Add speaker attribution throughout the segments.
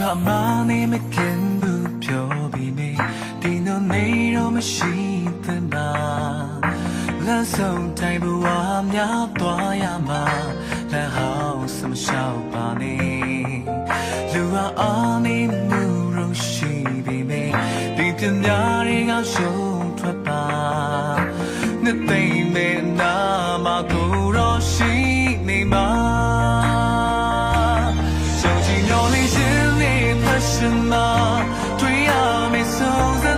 Speaker 1: လူကမနေမခင်ဘူးပြောပြီးနေဒီနိုနေတော့မရှိသင့်ပါလမ်းဆုံးတိုင်းဘဝများသွားရမှာလမ်းဟောင်းစမလျှောက်ပါနေလူကအားနေမှုလို့ရှိပြီးနေဒီပြညာတွေကရှုံးထွက်ပါနှစ်သိမ့်မဲ့နာမကို three of me songs.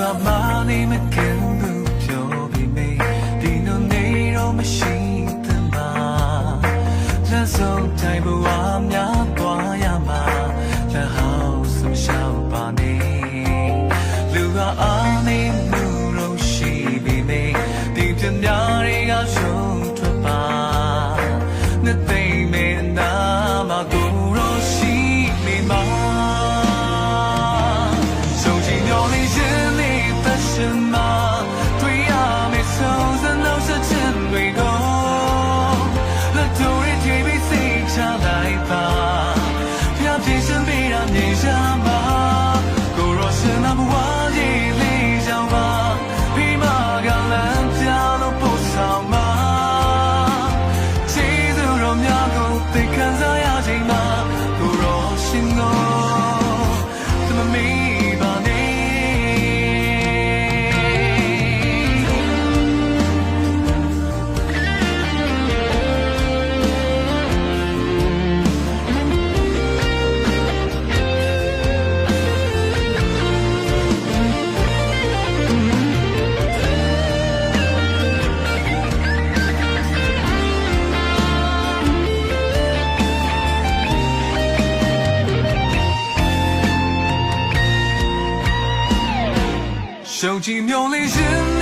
Speaker 1: လူကမနေမခင်ဘူးပြောပြီးမေးဒီနိုနေတော့မရှိသင့်ပါလက်စုံတိုင်းဘဝများသွားရမှာလက်ဟောင်းစမရှောက်ပါနေလူကအားနေမှုလို့ရှိပြီးမေးဒီပြညာ 手机扭了一。